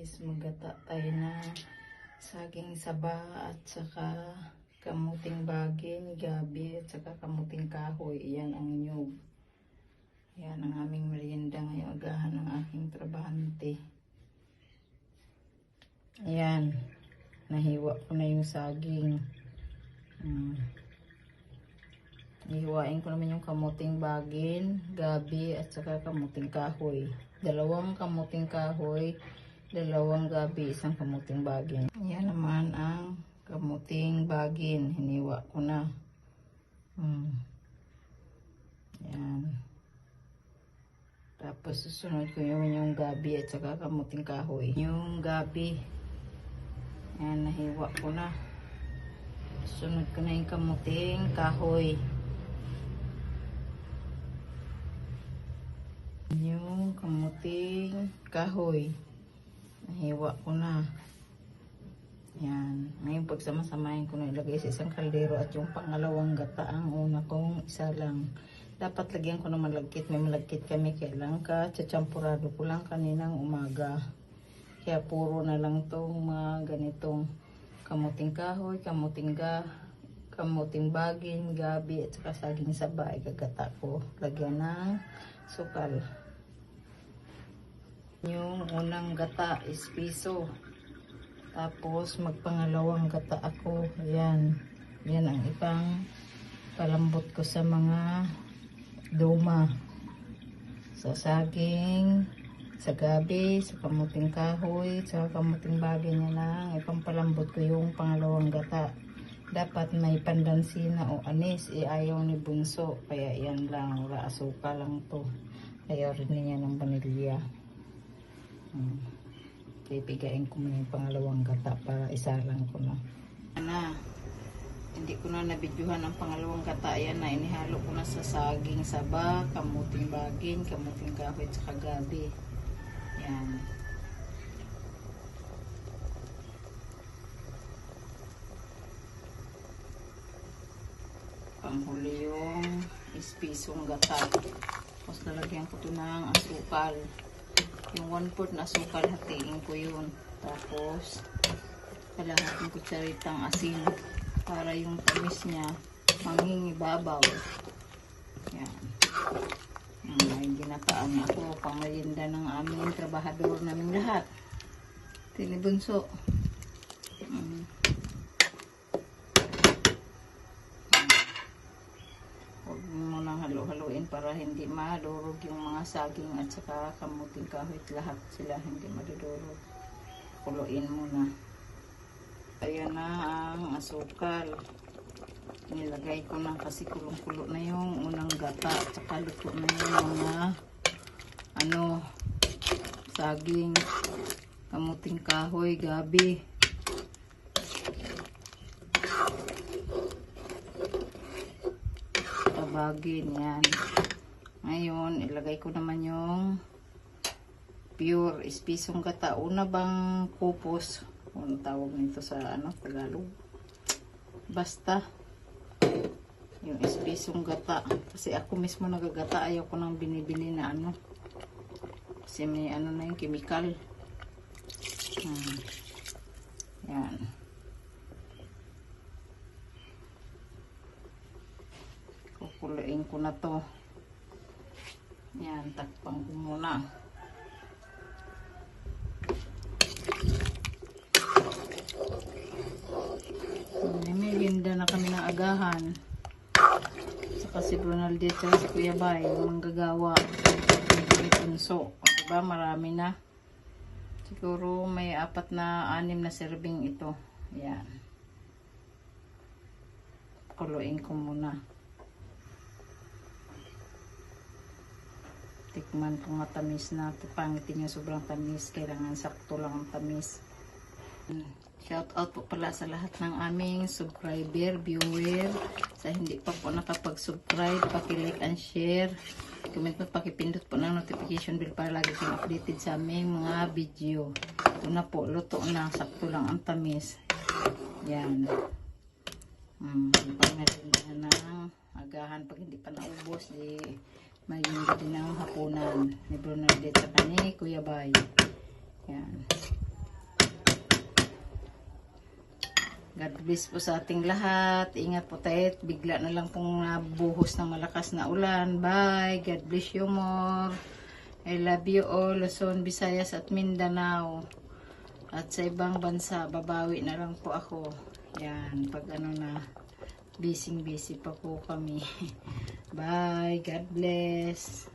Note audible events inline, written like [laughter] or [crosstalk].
is magata tayo na saging saba at saka kamuting bagin, gabi at saka kamuting kahoy. Iyan ang nyug. Yan ang aming merienda ngayong agahan ng aking trabahante. Ayan. Nahiwa ko na yung saging. Hmm. Ihiwain ko naman yung kamuting bagin, gabi, at saka kamuting kahoy. Dalawang kamuting kahoy, dalawang gabi, isang kamuting bagin. Yan naman ang kamuting bagin. Hiniwa ko na. Hmm. Yan. Tapos susunod ko yung, yung gabi at saka kamuting kahoy. Yung gabi. Yan, nahiwa ko na. Sunod ko na yung kamuting kahoy. Yung kamuting kahoy. Nahiwa ko na. Yan. Ngayon pagsama-samahin ko na ilagay sa isang kaldero at yung pangalawang gata ang una kong isa lang. Dapat lagyan ko ng malagkit. May malagkit kami kailan ka. Tsachampurado ko lang kaninang umaga. Kaya puro na lang tong mga ganitong kamuting kahoy, kamuting ga, kamuting bagin, gabi, at saka saging saba. Igagata ko. Lagyan ng sukal. Yung unang gata is piso. Tapos magpangalawang gata ako. Ayan. Yan ang ibang palambot ko sa mga duma. Sa saging, sa gabi, sa kamuting kahoy, sa kamuting bagay niya lang. Ipampalambot ko yung pangalawang gata. Dapat may pandansina o anis. Ayaw ni bunso. Kaya yan lang. Wala asuka lang to. Ayaw rin niya ng vanilya. Hmm. Ko muna yung pangalawang gata para isa lang ko na. Na, hindi ko na nabidyuhan ang pangalawang gata. Yan na, inihalo ko na sa saging saba, kamuting bagin, kamuting kahoy, at saka gabi. Yan. Panghuli yung ispisong gata. Tapos lalagyan ko ito ng asukal. Yung one fourth na asukal, hatiin ko yun. Tapos, kalahating kutsaritang asin para yung tamis niya mangingibabaw. Yan. May ginataan ako pang merienda ng aming trabahador namin lahat. Tinibunso. Mm. Para hindi madurog yung mga saging at saka kamuting kahoy at lahat sila hindi madudurog. Kuluin mo na. Ayan na ang asukal. Nilagay ko na kasi kulong-kulo na yung unang gata at saka luto na yung mga ano saging kamuting kahoy, gabi. Tabagin yan. Ngayon, ilagay ko naman yung pure ispisong gata. Una bang kupos? Ano tawag nito sa ano, Tagalog? Basta. Yung ispisong gata. Kasi ako mismo nagagata. Ayaw ko nang binibili na ano. Kasi may ano na yung chemical. Hmm. Yan. Kukuluin ko na to. Yan, takpang ko muna. Na kami ng agahan. Saka si Brunaldi at si Kuya Bay, manggagawa. May punso. O, diba, marami na. Siguro may apat na anim na serving ito. Yan. Kuluin ko muna. Tikman ko matamis na. Pangitin niya sobrang tamis. Kailangan sakto lang ang tamis. Shout out po pala sa lahat ng aming subscriber, viewer. Sa hindi pa po nakapag-subscribe, paki-like and share. Comment po, pakipindot po ng notification bell para lagi kang updated sa aming mga video. Ito na po, luto na. Sakto lang ang tamis. Yan. Hmm, pag meron na ng agahan, pag hindi pa naubos, di mayroon din ang hapunan ni Bernadette at ni Kuya Bay. Yan. God bless po sa ating lahat. Ingat po tayo. Bigla na lang pong nabuhos ng malakas na ulan. Bye. God bless you more. I love you all. Luzon, Visayas at Mindanao. At sa ibang bansa, babawi na lang po ako. Yan. Pag ano na, busy-busy pa po kami. [laughs] Bye. God bless.